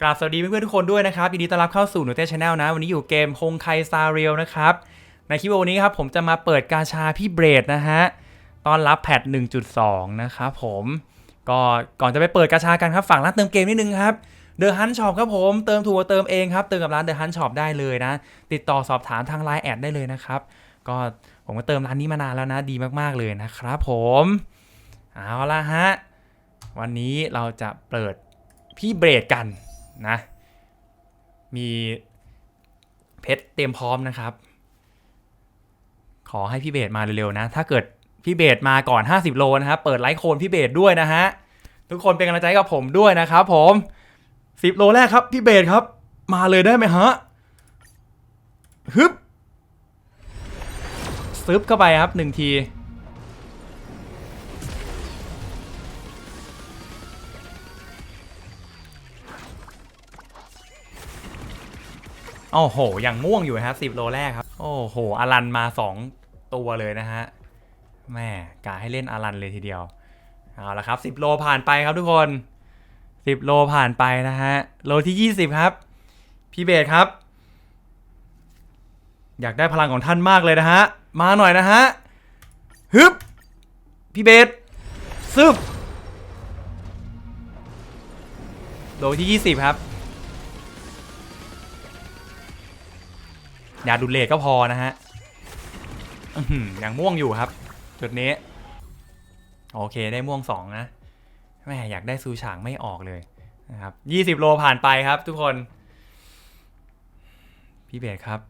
กราบสวัสดีเพื่อนๆทุกคนด้วยนะครับยินดีต้อนรับเข้าสู่หนูเต้ชาแนลนะ วันนี้อยู่เกมคงไคซาเรียลนะครับ ในคลิปวันนี้ครับผมจะมาเปิดกาชาพี่เบรดนะฮะต้อนรับแพท 1.2 นะครับผมก็ก่อนจะไปเปิดกาชากันครับฝั่งร้านเติมเกมนิดนึงครับเดอะฮันช็อปครับผมเติมถูกกว่าเติมเองครับเติมกับร้านเดอะฮันช็อปได้เลยนะ ติดต่อสอบถามทางไลน์แอดได้เลยนะครับ ก็ผมก็เติมร้านนี้มานานแล้วนะดีมากๆเลยนะครับผมเอาละฮะวันนี้เราจะเปิดพี่เบรดกัน นะมีเพชรเตรียมพร้อมนะครับ ขอให้พี่เบสมาเร็วๆนะ ถ้าเกิดพี่เบสมาก่อน 50 โลนะครับ เปิดไลค์โคนพี่เบสด้วยนะฮะ ทุกคนเป็นกำลังใจกับผมด้วยนะครับผม 10 โลแรกครับพี่เบสครับ มาเลยได้ไหมฮะฮึบซึบเข้าไปครับหนึ่งที โอ้โห ยังม่วงอยู่ครับสิบโลแรกครับ โอ้โหอลันมาสองตัวเลยนะฮะแม่กาให้เล่นอลันเลยทีเดียว เอาละครับสิบโลผ่านไปครับทุกคนสิบโลผ่านไปนะฮะ โลที่ยี่สิบครับ พี่เบสครับ อยากได้พลังของท่านมากเลยนะฮะ มาหน่อยนะฮะ ฮึบ พี่เบสซึบ โลที่ยี่สิบครับ ยาดุเลก็พอนะฮะยังม่วงอยู่ครับ จุดนี้ โอเคได้ม่วงสองนะแม่อยากได้ซูฉางไม่ออกเลยนะครับยี่สิบโลผ่านไปครับ ทุกคน พี่เบสครับ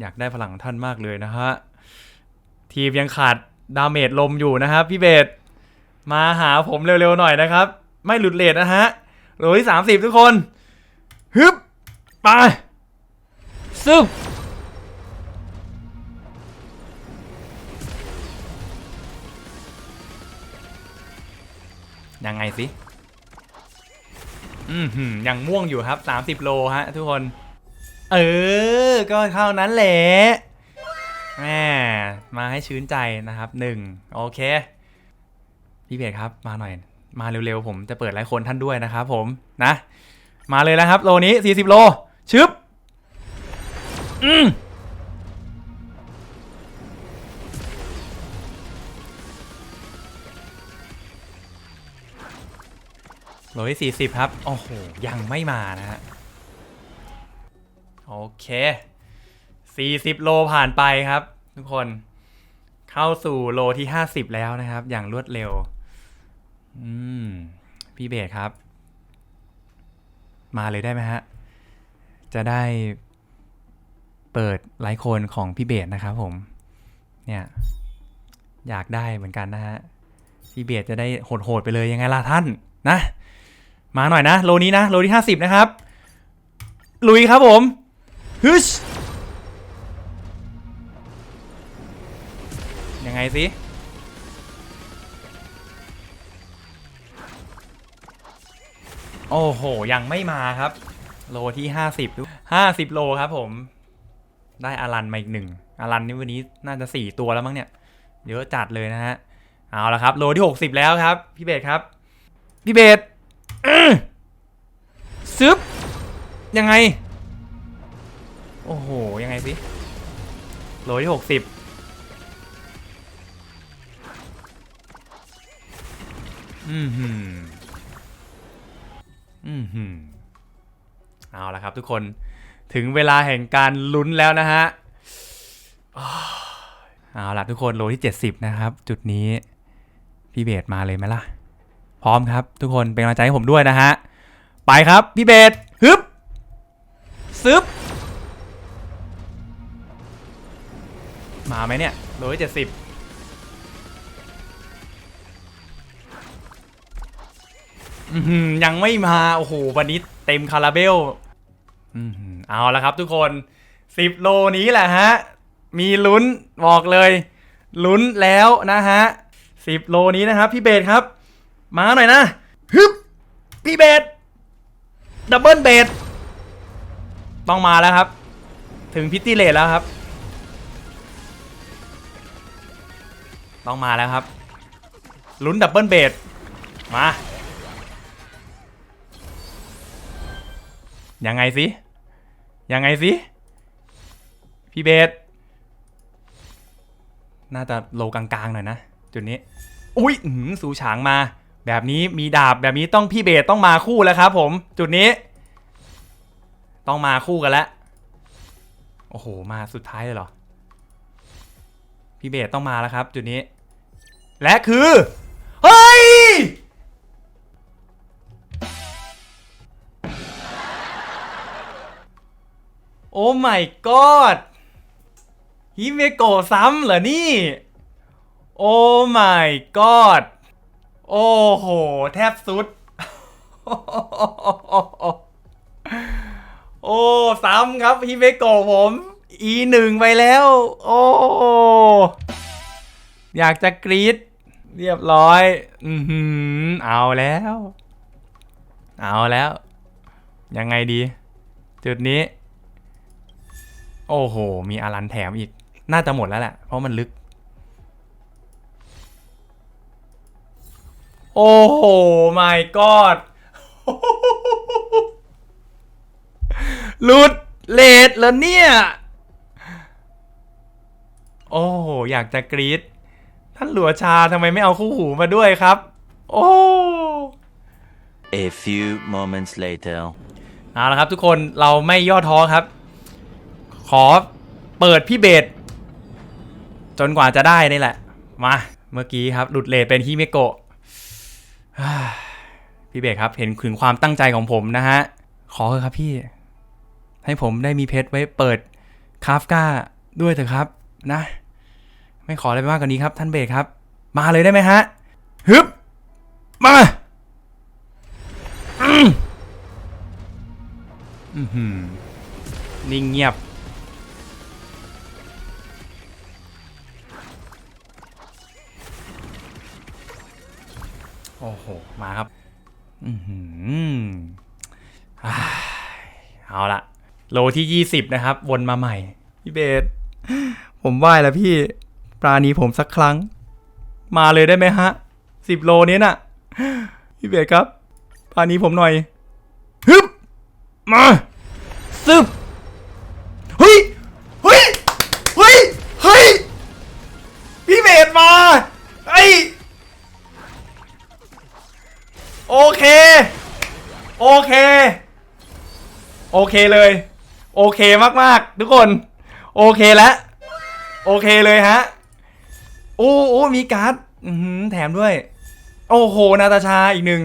อยากได้พลังท่านมากเลยนะฮะทีมยังขาดดาเมจลมอยู่นะครับ พี่เบสมาหาผมเร็วๆหน่อยนะครับ ไม่หลุดเลทนะฮะโลที่สามสิบทุกคนฮึบไปซึบ ยังไงสิอืมยังม่วงอยู่ครับ 30 โลฮะทุกคน เออ ก็เท่านั้นแหละแม่มาให้ชื้นใจนะครับหนึ่งโอเค พี่เบสครับมาหน่อย มาเร็วๆ ผมจะเปิดไลฟ์คนท่านด้วยนะครับผมนะ มาเลยนะครับ โลนี้ 40 โล ชึบ อืม โลที่สี่สิบครับ โอ้โห ยังไม่มานะฮะ โอเคสี่สิบโลผ่านไปครับ ทุกคน เข้าสู่โลที่ห้าสิบแล้วนะครับ อย่างรวดเร็ว อืม พี่เบสครับ มาเลยได้ไหมฮะ จะได้เปิดไลฟ์โคนของพี่เบสนะครับผม เนี่ย อยากได้เหมือนกันนะฮะ พี่เบสจะได้โหดๆไปเลยยังไงล่ะท่านนะ มาหน่อยนะโลนี้นะโลที่ห้าสิบนะครับ ลุยครับผมฮึชยังไงสิโอ้โห ยังไม่มาครับ โลที่ห้าสิบห้าสิบโลครับผม ได้อารันมาอีกหนึ่งอารันนี่วันนี้น่าจะสี่ตัวแล้วมั้งเนี่ย เยอะจัดเลยนะฮะ เอาละครับ โลที่หกสิบแล้วครับ พี่เบสครับ พี่เบส ซึบยังไง โอ้โห ยังไงสิโลที่หกสิบอืมหืมอืมหืมเอาละครับทุกคนถึงเวลาแห่งการลุ้นแล้วนะฮะเอาละทุกคนโลที่ 70 นะครับ จุดนี้ พี่เบสมาเลยไหมล่ะ พร้อมครับ ทุกคนเป็นกำลังใจให้ผมด้วยนะฮะ ไปครับพี่เบสฮึบซึบ มาไหมเนี่ยโลที่70อื้อหือยังไม่มา โอ้โห วันนี้เต็มคาราเบลอืมเอาละครับทุกคนสิบโลนี้แหละฮะ มีลุ้นบอกเลย ลุ้นแล้วนะฮะสิบโลนี้นะครับ พี่เบสครับ มาหน่อยนะฮึบพี่เบสดับเบิลเบสต้องมาแล้วครับ ถึงพิตตี้เลทแล้วครับ ต้องมาแล้วครับ ลุ้นดับเบิลเบสมา ยังไงสิยังไงสิพี่เบสน่าจะโลกลางๆหน่อยนะ จุดนี้ อุ้ยอื้อหือสูฉางมา แบบนี้มีดาบแบบนี้ต้องพี่เบสต้องมาคู่แล้วครับผม จุดนี้ ต้องมาคู่กันแล้ว โอ้โห มาสุดท้ายเลยเหรอ พี่เบสต้องมาแล้วครับ จุดนี้ และคือ เฮ้ย โอ้ my god ฮิเมโกะซ้ำเหรอนี่ โอ้ my god โอ้โห แทบสุด โอ้ ซ้ำครับฮิเมโกะผม e หนึ่งไปแล้ว โอ้ อยากจะกรีดเรียบร้อย อือหือ เอาแล้ว เอาแล้ว ยังไงดี จุดนี้ โอ้โห มีอารันแถมอีก น่าจะหมดแล้วแหละ เพราะมันลึก โอ้โห my god หลุดเลดแล้วเนี่ย โอ้โห อยากจะกรี๊ดท่านหลัวชาทำไมไม่เอาคู่หูมาด้วยครับ โอ้ A few moments later. เอาละครับทุกคนเราไม่ย่อท้อครับ ขอเปิดพี่เบสจนกว่าจะได้นี่แหละ มา เมื่อกี้ครับ หลุดเลทเป็นฮิเมโกะฮ่า พี่เบสครับ เห็นถึงความตั้งใจของผมนะฮะ ขอเถอะครับพี่ ให้ผมได้มีเพชรไว้เปิดคาฟกาด้วยเถอะครับ นะ ไม่ขออะไรมากกว่านี้ครับ ท่านเบสครับ มาเลยได้ไหมฮะฮึบมาอืมอื้อหือนิ่งเงียบ โอ้โห มาครับ อือหืออ่าเอาละโลที่ 20 นะครับ วนมาใหม่ พี่เบสผมไหว้แล้วพี่ ปราณีผมสักครั้ง มาเลยได้ไหมฮะสิบโลนี้น่ะ พี่เบสครับ ปราณีผมหน่อยฮึบมาซึบ โอเคเลย โอเคมากๆ ทุกคน โอเคแล้วโอเคเลยฮะ โอ้โอ้มีการ์ดแถมด้วย โอ้โห นาตาชาอีกหนึ่ง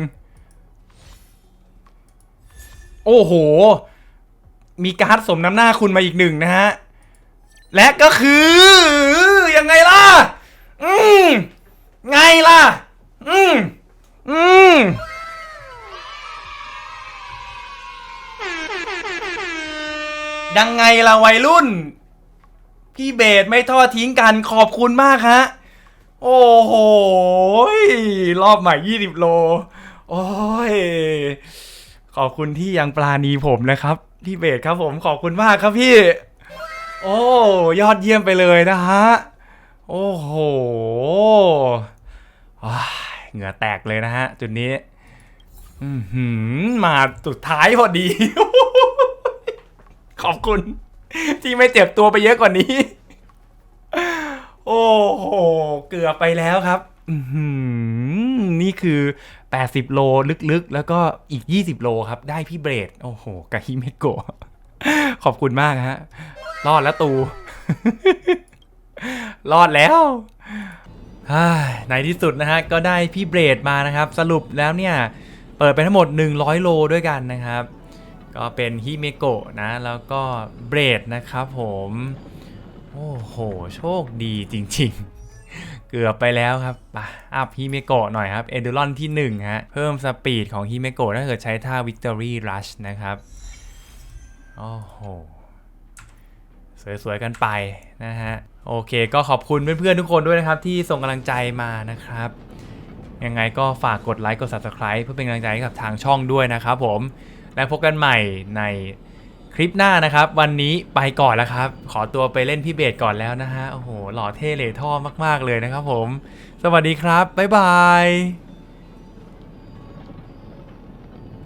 โอ้โห มีการ์ดสมน้ำหน้าคุณมาอีกหนึ่งนะฮะ และก็คือ ยังไงล่ะ อืมไงล่ะ อืมอืม ยังไงล่ะวัยรุ่น พี่เบสไม่ทอดทิ้งกันขอบคุณมากฮะ โอ้โห รอบใหม่ 20 โล โอ้ย ขอบคุณที่ยังปลาณีผมนะครับ พี่เบสครับผมขอบคุณมากครับพี่ โอ้ ยอดเยี่ยมไปเลยนะฮะ โอ้โหเหงื่อแตกเลยนะฮะ จุดนี้อือหือมาสุดท้ายพอดี ขอบคุณ ที่ไม่เจ็บตัวไปเยอะกว่านี้ โอ้โห เกือบไปแล้วครับอือหือนี่คือ 80 โลลึกๆ แล้วก็อีก 20 โลครับ ได้พี่เบรด โอ้โหกาฮิเมโกะขอบคุณมากฮะ รอดแล้วตู รอดแล้วในที่สุดนะฮะ ก็ได้พี่เบรดมานะครับ สรุปแล้วเนี่ย เปิดไปทั้งหมด 100 โลด้วยกันนะครับ ก็เป็นฮิเมโกะนะ แล้วก็เบรดนะครับผม โอ้โห โชคดีจริงๆ เกือบไปแล้วครับไปอัพฮิเมโกะหน่อยครับ เอ d ู r อนที่ 1 ฮะ เพิ่มสปีดของฮิเมโกะถ้าเกิดใช้ท่า Victory Rush นะครับ โอ้โห สวยๆ กันไปนะฮะ โอเคก็ขอบคุณเพื่อนๆ ทุกคนด้วยนะครับ ที่ส่งกำลังใจมานะครับยังไงก็ฝากกดไลค์กด Subscribe เพื่อเป็นกำลังใจให้กับทางช่องด้วยนะครับผม แล้วพบกันใหม่ในคลิปหน้านะครับ วันนี้ไปก่อนแล้วครับ ขอตัวไปเล่นพี่เบสก่อนแล้วนะฮะโอ้โหหล่อเท่เหล่ท่อมาก ๆ เลยนะครับผม สวัสดีครับ บ๊ายบาย